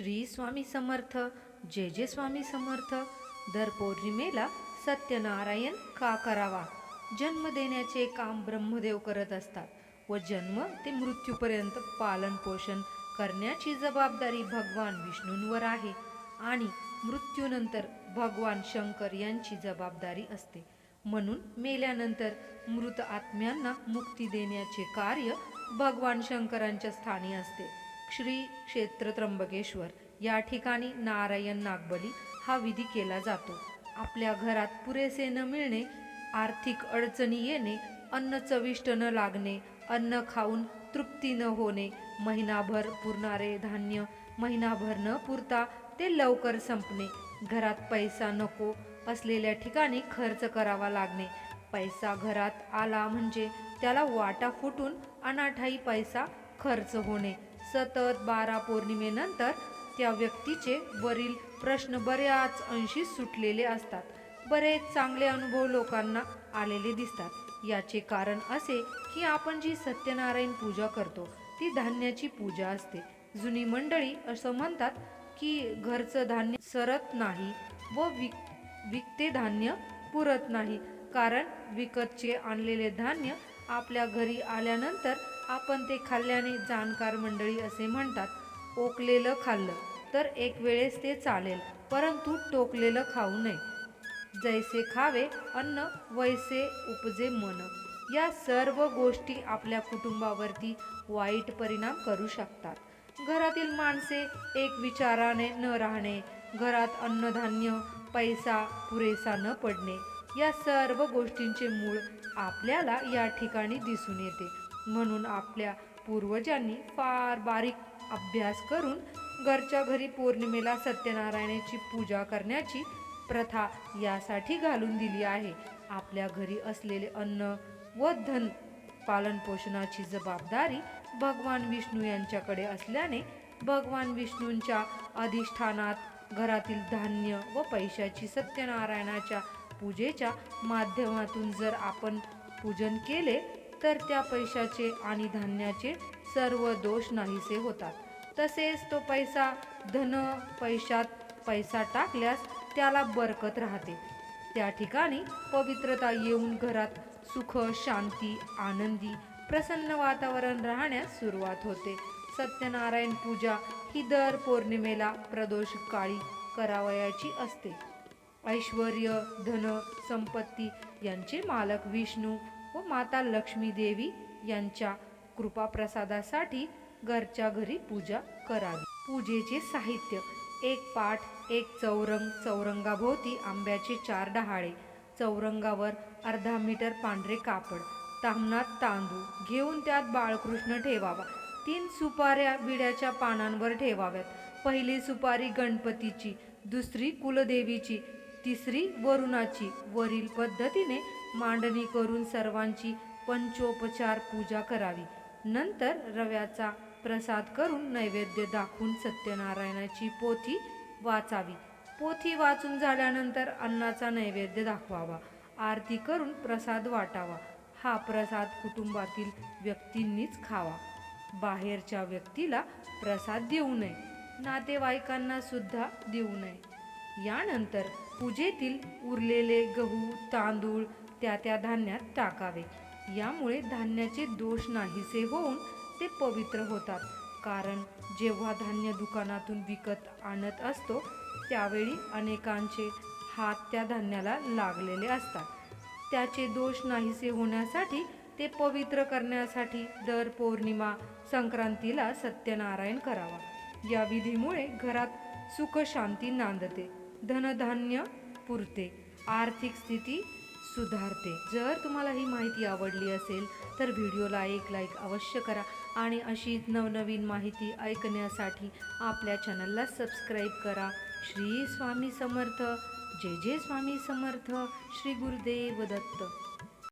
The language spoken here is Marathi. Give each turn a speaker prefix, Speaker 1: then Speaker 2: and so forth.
Speaker 1: श्री स्वामी समर्थ जे जे स्वामी समर्थ. दर पौर्णिमेला सत्यनारायण का करावा? जन्म देण्याचे काम ब्रह्मदेव करत असतात व जन्म ते मृत्यूपर्यंत पालन पोषण करण्याची जबाबदारी भगवान विष्णूंवर आहे आणि मृत्यूनंतर भगवान शंकर यांची जबाबदारी असते. म्हणून मेल्यानंतर मृत आत्म्यांना मुक्ती देण्याचे कार्य भगवान शंकरांच्या स्थानी असते. श्री क्षेत्र त्र्यंबकेश्वर या ठिकाणी नारायण नागबली हा विधी केला जातो. आपल्या घरात पुरेसे न मिळणे आर्थिक अडचणी येणे अन्न चविष्ट न लागणे अन्न खाऊन तृप्ती न होणे महिनाभर पुरणारे धान्य महिनाभर न पुरता ते लवकर संपणे. घरात पैसा नको असलेल्या ठिकाणी खर्च करावा लागणे. पैसा घरात आला म्हणजे त्याला वाटा फुटून अनाठाई पैसा खर्च होणे. सतत बारा पौर्णिमेनंतर त्या व्यक्तीचे वरील प्रश्न बऱ्याच अंशी सुटलेले असतात. बरेच चांगले अनुभव लोकांना आलेले दिसतात. याचे कारण असे की आपण जी सत्यनारायण पूजा करतो ती धान्याची पूजा असते. जुनी मंडळी असं म्हणतात की घरचं धान्य सरत नाही व विक विकते धान्य पुरत नाही. कारण विकतचे आणलेले धान्य आपल्या घरी आल्यानंतर आपण ते खाल्ल्याने जाणकार मंडळी असे म्हणतात ओकलेलं खाल्लं तर एक वेळेस ते चालेल परंतु टोकलेलं खाऊ नये. जैसे खावे अन्न वैसे उपजे मन. या सर्व गोष्टी आपल्या कुटुंबावरती वाईट परिणाम करू शकतात. घरातील माणसे एक विचाराने न राहणे घरात अन्नधान्य पैसा पुरेसा न पडणे या सर्व गोष्टींचे मूळ आपल्याला या ठिकाणी दिसून येते. म्हणून आपल्या पूर्वजांनी फार बारीक अभ्यास करून घरच्या घरी पौर्णिमेला सत्यनारायणाची पूजा करण्याची प्रथा यासाठी घालून दिली आहे. आपल्या घरी असलेले अन्न व धन पालनपोषणाची जबाबदारी भगवान विष्णू यांच्याकडे असल्याने भगवान विष्णूंच्या अधिष्ठानात घरातील धान्य व पैशाची सत्यनारायणाच्या पूजेच्या माध्यमातून जर आपण पूजन केले तर त्या पैशाचे आणि धान्याचे सर्व दोष नाहीसे होतात. तसेच तो पैसा धन पैशात पैसा टाकल्यास त्याला बरकत राहते. त्या ठिकाणी पवित्रता येऊन घरात सुख शांती आनंदी प्रसन्न वातावरण राहण्यास सुरुवात होते. सत्यनारायण पूजा ही दर पौर्णिमेला प्रदोष काळी करावयाची असते. ऐश्वर धन संपत्ती यांचे मालक विष्णू व माता लक्ष्मी देवी यांच्या कृपाप्रसादासाठी घरच्या घरी पूजा करावी. पूजेचे साहित्य एक पाठ एक चौरंग चौरंगाभोवती आंब्याचे चार डहाळे चौरंगावर अर्धा मीटर पांढरे कापड तामणात तांदूळ घेऊन त्यात बाळकृष्ण ठेवावा. तीन सुपाऱ्या विड्याच्या पानांवर ठेवाव्यात. पहिली सुपारी गणपतीची दुसरी कुलदेवीची तिसरी वरुणाची वरील पद्धतीने मांडणी करून सर्वांची पंचोपचार पूजा करावी. नंतर रव्याचा प्रसाद करून नैवेद्य दाखवून सत्यनारायणाची पोथी वाचावी. पोथी वाचून झाल्यानंतर अन्नाचा नैवेद्य दाखवावा. आरती करून प्रसाद वाटावा. हा प्रसाद कुटुंबातील व्यक्तींनीच खावा. बाहेरच्या व्यक्तीला प्रसाद देऊ नये. नातेवाईकांना सुद्धा देऊ नये. यानंतर पूजेतील उरलेले गहू तांदूळ त्या त्या धान्यात टाकावे. यामुळे धान्याचे दोष नाहीसे होऊन ते पवित्र होतात. कारण जेव्हा धान्य दुकानातून विकत आणत असतो त्यावेळी अनेकांचे हात त्या धान्याला लागलेले असतात. त्याचे दोष नाहीसे होण्यासाठी ते पवित्र करण्यासाठी दर पौर्णिमा संक्रांतीला सत्यनारायण करावा. या विधीमुळे घरात सुख शांती नांदते. धनधान्य पुरते. आर्थिक स्थिती सुधारते. जर तुम्हाला ही माहिती आवडली असेल तर व्हिडिओला एक लाईक अवश्य करा आणि अशी नवनवीन माहिती ऐकण्यासाठी आपल्या चॅनलला सबस्क्राईब करा. श्री स्वामी समर्थ. जय जय स्वामी समर्थ. श्री गुरुदेव दत्त.